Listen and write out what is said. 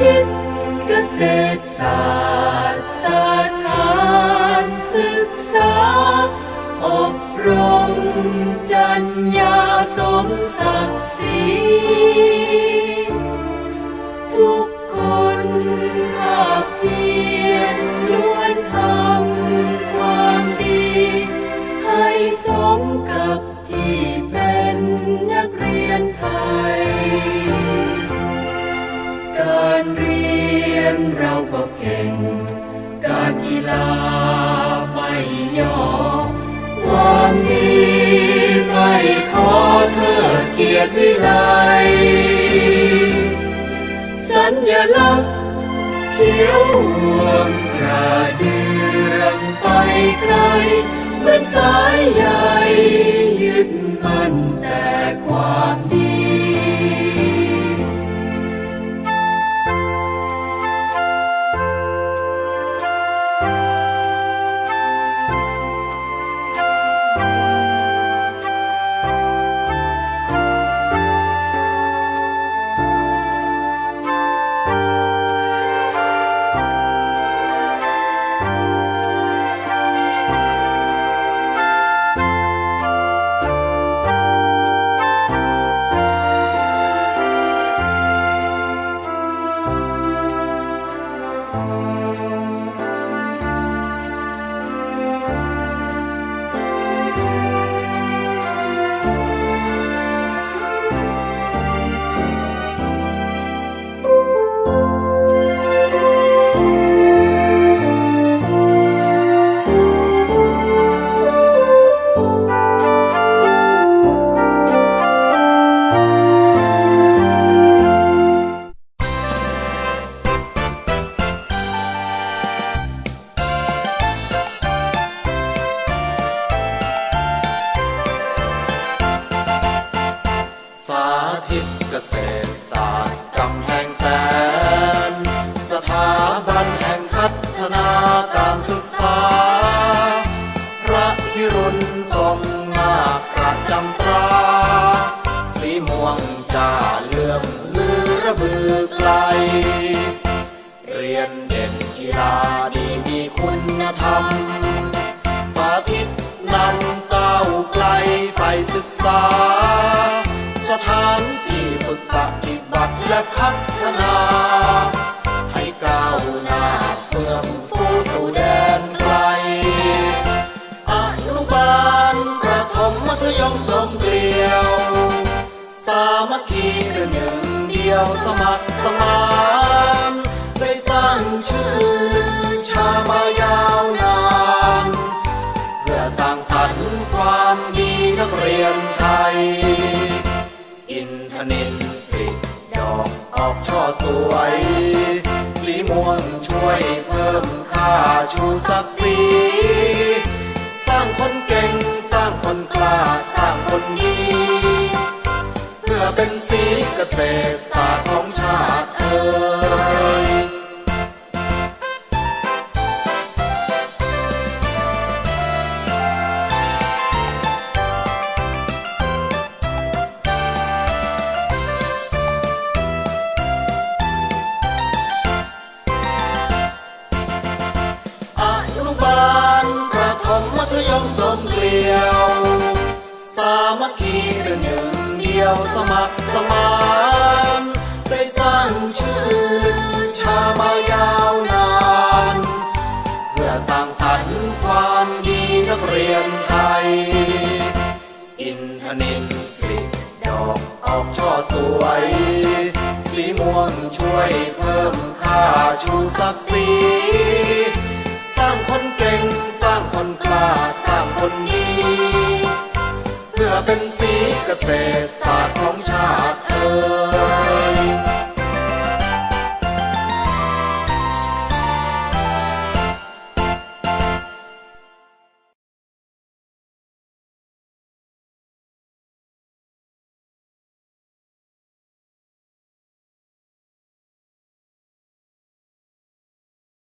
ธิตเกษตรศาสตร์สถานศึกษา อบรมจัญญาสมศักดิ์ศรีทุกคนหากเพียรล้วนทำความดี ให้สมกับที่เป็นนักเรียนไทย การเรียนเราก็เก่ง การกีฬาไม่ย่อความดีไม่ขอเธอเกียรติวิไลสัญญลักษณ์เขียวห่วงกระเดืองไปไกลเหมือนสายใยยึดมั่นแต่ความ ดีส ษตรศาสตร์กำแพงแสน สถาบันแห่งพัฒนาการศึกษา พระพิรุณทรงนาคประจำตรา สีม่วงจ่าเลื่อมลือระบือไกล เรียนเด่นกีฬาดีมีคุณธรรม สาธิตนำก้าวไกลไฟศึกษา พัฒนา ให้ก้าวหน้าเฟื่องฟูสู่แดนไกลอนุบาลประถมมัธยมกลมเกลียว สามัคคีเป็นหนึ่งเดียวสมัครสมาน ช่อสวย สีม่วงช่วยเพิ่มค่าชูศักดิ์ศรีสร้างคนเก่ง สร้างคนกล้า สร้างคนดีเพื่อเป็นสีเกษตรศาสตร์ของชาติเอ่ย มัคคีเป็นหนึ่งเดียวสมัครสมานได้สร้างชื่อชามายาวนาน เพื่อสร้างสรรค์ความดีนักเรียนไทย อินทนินกลิดอกออกช่อสวย สีม่วงช่วยเพิ่มค่าชูศักดิ์ศรี สร้า